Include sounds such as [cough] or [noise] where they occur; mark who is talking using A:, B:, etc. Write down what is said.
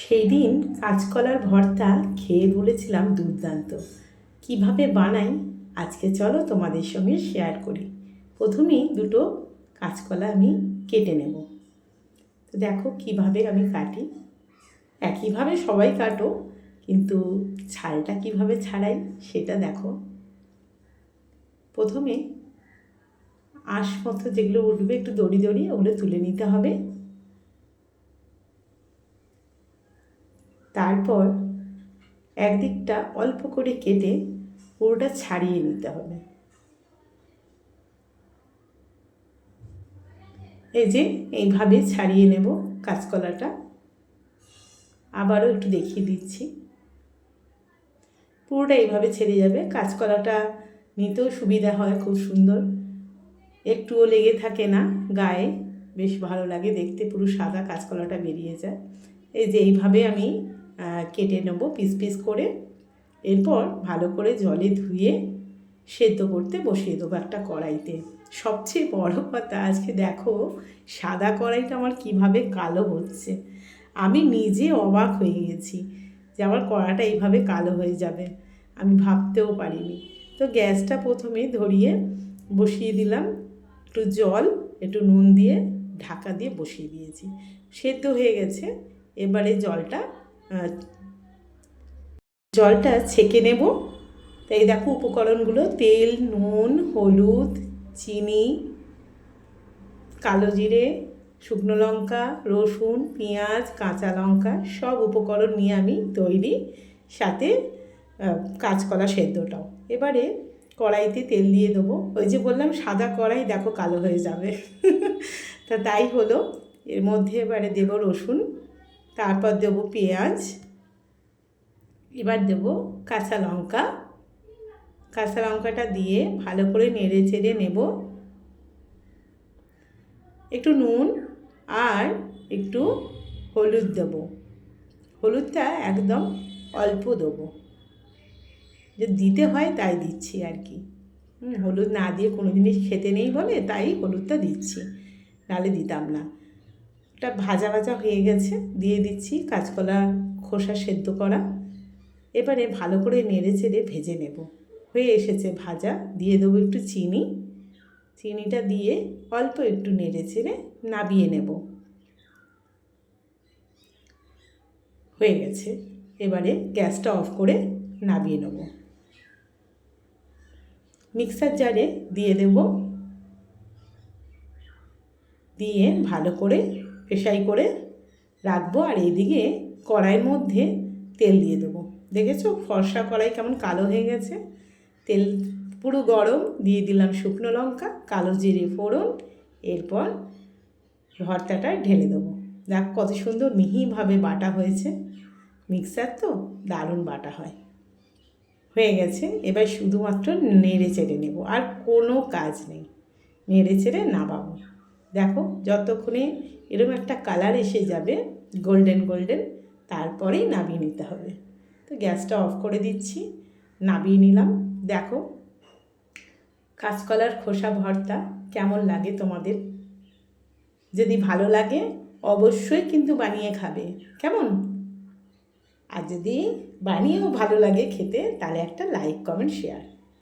A: সেই দিন কাঁচকলার ভর্তা খেয়ে বলেছিলাম দুর্দান্ত। কীভাবে বানাই? আজকে চলো তোমাদের সঙ্গে শেয়ার করি। প্রথমেই দুটো কাঁচকলা আমি কেটে নেব। তো দেখো কীভাবে আমি কাটি। একইভাবে সবাই কাটো, কিন্তু ছালটা কীভাবে ছাড়াই সেটা দেখো। প্রথমে আঁশ মতো যেগুলো উঠবে একটু দড়ি দড়ি ওগুলো তুলে নিতে হবে। তারপর একদিকটা অল্প করে কেটে পুরোটা ছাড়িয়ে নিতে হবে। এই যে, এইভাবে ছাড়িয়ে নেব কাঁচকলাটা। আবারও একটু দেখিয়ে দিচ্ছি। পুরোটা এইভাবে ছেড়ে যাবে। কাঁচকলাটা নিতেও সুবিধা হয়, খুব সুন্দর। একটুও লেগে থাকে না গায়ে। বেশ ভালো লাগে দেখতে, পুরো সাদা কাঁচকলাটা বেরিয়ে যায়। এই যে, এইভাবে আমি কেটে নেব পিস পিস করে। এরপর ভালো করে জলে ধুয়ে সেদ্ধ করতে বসিয়ে দেবো একটা কড়াইতে। সবচেয়ে বড় কথা আজকে দেখো, সাদা কড়াইটা আমার কীভাবে কালো হচ্ছে। আমি নিজে অবাক হয়ে গেছি যে আমার কড়াটা এইভাবে কালো হয়ে যাবে। আমি ভাবতেও পারিনি। তো গ্যাসটা প্রথমে ধরিয়ে বসিয়ে দিলাম। একটু জল, একটু নুন দিয়ে ঢাকা দিয়ে বসিয়ে দিয়েছি। সেদ্ধ হয়ে গেছে। এবারে জলটা জলটা ছেঁকে নেব। তাই দেখো উপকরণগুলো, তেল, নুন, হলুদ, চিনি, কালো জিরে, শুকনো লঙ্কা, রসুন, পেঁয়াজ, কাঁচা লঙ্কা, সব উপকরণ নিয়ে আমি তৈরি সাথে কাঁচকলা সেদ্ধটাও। এবারে কড়াইতে তেল দিয়ে দেবো। ওই যে বললাম, সাদা কড়াই দেখো কালো হয়ে যাবে। [laughs] তা তাই হলো। এর মধ্যে এবারে দেবো রসুন তারপর দেবো পেঁয়াজ, এবার দেবো কাঁচা লঙ্কা। কাঁচা লঙ্কাটা দিয়ে ভালো করে নেড়ে চেড়ে নেব। একটু নুন আর একটু হলুদ দেবো। হলুদটা একদম অল্প দেবো। যে দিতে হয় তাই দিচ্ছি আর কি। হলুদ না দিয়ে কোনো জিনিস খেতে নেই বলে তাই হলুদটা দিচ্ছি। নাহলে দিতাম না। ওটা ভাজা ভাজা হয়ে গেছে, দিয়ে দিচ্ছি কাঁচকলা খোসা সেদ্ধ করা। এবারে ভালো করে নেড়ে চেড়ে ভেজে নেব। হয়ে এসেছে ভাজা, দিয়ে দেবো একটু চিনি। চিনিটা দিয়ে অল্প একটু নেড়ে চেড়ে নাবিয়ে নেব। হয়ে গেছে। এবারে গ্যাসটা অফ করে নাবিয়ে নেব। মিক্সার জারে দিয়ে দেব। দিয়ে ভালো করে পেশাই করে রাখব আর এইদিকে কড়াইয়ের মধ্যে তেল দিয়ে দেবো। দেখেছ? ফর্সা কড়াই কেমন কালো হয়ে গেছে। তেল পুরো গরম, দিয়ে দিলাম শুকনো লঙ্কা, কালো জিরে ফোড়ন, এরপর ভর্তাটা ঢেলে দেবো। দেখ কত সুন্দর মিহিভাবে বাটা হয়েছে। মিক্সার তো দারুণ বাটা হয়। হয়ে গেছে। এবার শুধুমাত্র নেড়ে চেড়ে নেব। আর কোনো কাজ নেই। নেড়ে চেড়ে নামাবো। দেখো যতক্ষণে এরকম একটা কালার এসে যাবে গোল্ডেন গোল্ডেন তারপরেই নামিয়ে নিতে হবে। তো গ্যাসটা অফ করে দিচ্ছি, নামিয়ে নিলাম। দেখো, কাঁচকলার খোসা ভর্তা কেমন লাগে তোমাদের? যদি ভালো লাগে, অবশ্যই কিন্তু বানিয়ে খাবে। কেমন? আর যদি বানিয়েও ভালো লাগে খেতে, তাহলে একটা লাইক কমেন্ট শেয়ার